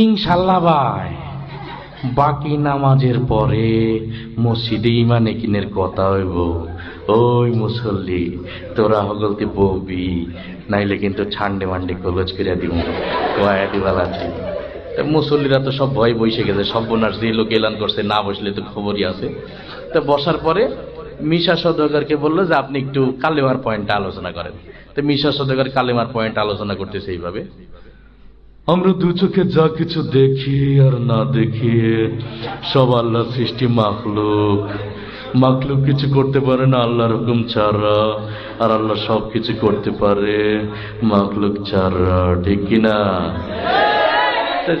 ইনশাল্লাহ ভাই। বাকি নামাজের পরে মসজিদে ইমানে কিনের কথা হইব। ওই মুসল্লি, তোরা হগলতে বলবি নাইলে কিন্তু ছান্ডে মান্ডে কলজ করে দিব। কয়া দিবাল আছে তা মুসল্লিরা তো সব ভয় বসে গেছে সব বোনার যে লোক এলান করছে, না বসলে তো খবরই আছে। তা বসার পরে মিশা সদকারকে বলল যে, আপনি একটু কালেমার পয়েন্টটা আলোচনা করেন। তো মিশা সদকার কালেমার পয়েন্ট আলোচনা করতেছে এইভাবে। আমরা দু চোখে যা কিছু দেখি আর না দেখি, সব আল্লাহ সৃষ্টি মাখলুক। মাখলুক কিছু করতে পারে না আল্লাহর রকম ছাড়া, আর আল্লাহ সব কিছু করতে পারে মাখলুক ছাড়া, ঠিক কিনা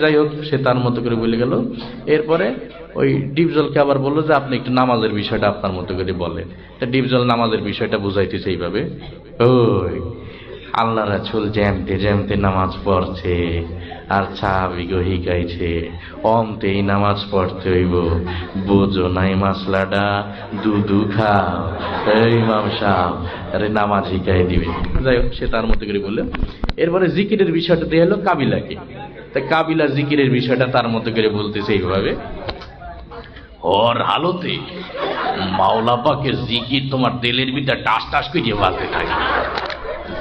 যাই হোক, সে তার মতো করে বলে গেল। এরপরে ওই ডিপজলকে আবার বলল যে, আপনি একটু নামাজের বিষয়টা আপনার মতো করে বলেন। তা ডিপজল নামাজের বিষয়টা বুঝাইতেছে এইভাবে। ওই আল্লাহ রাছুল জ্যামতে জ্যামতে নামাজ পড়ছে, আর সাহাবিগো হিকাইছে, অমতেই নামাজ পড়তে হইব। বোঝো নাই মাসলাডা দুধু খাও। এই মাম সাহ আরে নামাজ হিকাই দিবে। যাই হোক, সে তার মতো করে বলল এরপরে জিকিরের বিষয়টা দিয়ে হলো কাবিলাকে। তা কাবিলা জিকিরের বিষয়টা তার মতো করে বলতেছে এইভাবে, ওর হালতে মাওলা পাকের জিকির তোমার তেলের ভিতরে টাস টাস করে বাজতে থাকে।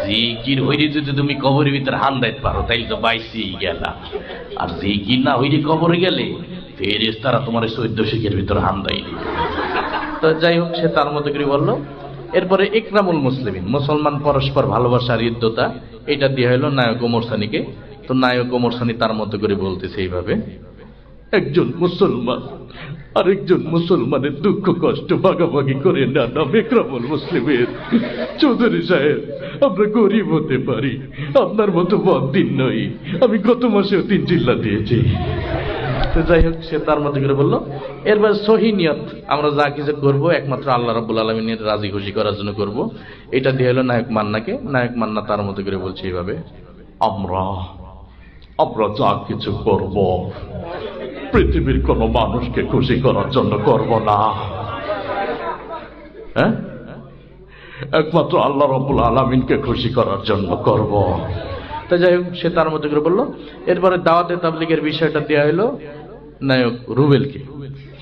জিকির হইলে যদি তুমি কবরের ভিতরে হান দাইতে পারো, তাইলে তো বাইসি গেলা। আর জিকির না হইলে কবরে গেলে ফেরেস তারা তোমার চৈদ্দ শিখের ভিতরে হান দেয় তো যাই হোক, সে তার মতো করে বলল, এরপরে ইকরামুল মুসলিমিন, মুসলমান পরস্পর ভালোবাসার ইদ্যতা, এটা দিয়ে হলো নায়ক ওমর সানিকে। তো নায়ক ওমর সানি তার মতো করে বলতেছে এইভাবে একজন মুসলমান, আরেকজন মুসলমানের দুঃখ কষ্ট ভাগাভাগি করে না না মুসলিমের। চৌধুরী সাহেব, আমরা গরিব হতে পারি, আপনার মতো বদিন নই। আমি গত মাসেও তিন চিল্লা দিয়েছি। তো যাই হোক, সে তার মধ্যে করে বলল, এরপর সহিনিয়ত আমরা যা কিছু করব, একমাত্র আল্লাহ রাবুল আলমিনের রাজি খুশি করার জন্য করব। এটা দিয়ে হলো নায়ক মান্নাকে, নায়ক মান্না তার মতো করে বলছে এইভাবে আমরা আমরা যা কিছু করব পৃথিবীর কোনো মানুষকে খুশি করার জন্য করব না। হ্যাঁ? একমাত্র আল্লাহ রব্বুল আলমিনকে খুশি করার জন্য করব। তা যাই হোক, সে তার মধ্যে করে বলল, এরপরে দাওয়াতে তাবলিগের বিষয়টা দেওয়া হলো নায়ক রুবেলকে।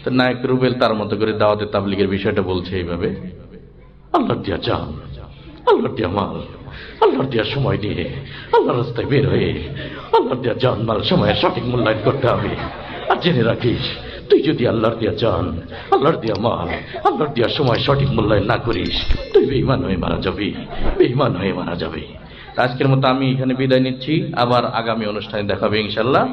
তো নায়ক রুবেল তার মতো করে দাওয়াতে তাবলিগের বিষয়টা বলছে এইভাবে, আল্লাহ দিয়া যান আল্লাহ দিয়া মাল আল্লাহর দেওয়ার সময় দিয়ে আল্লাহ রাস্তায় বের হয়ে আল্লাহর দেওয়া জান মাল সময়ের সঠিক মূল্যায়ন করতে হবে। আর জেনে রাখিস, তুই যদি আল্লাহর দিয়া চান, আল্লাহর দিয়া মাল, আল্লাহর দিয়া সময় সঠিক মূল্যায়ন না করিস, তুই বেইমান হয়ে মারা যাবি বেইমান হয়ে মারা যাবে। আজকের মতো আমি এখানে বিদায় নিচ্ছি, আবার আগামী অনুষ্ঠানে দেখাবে ইনশাল্লাহ।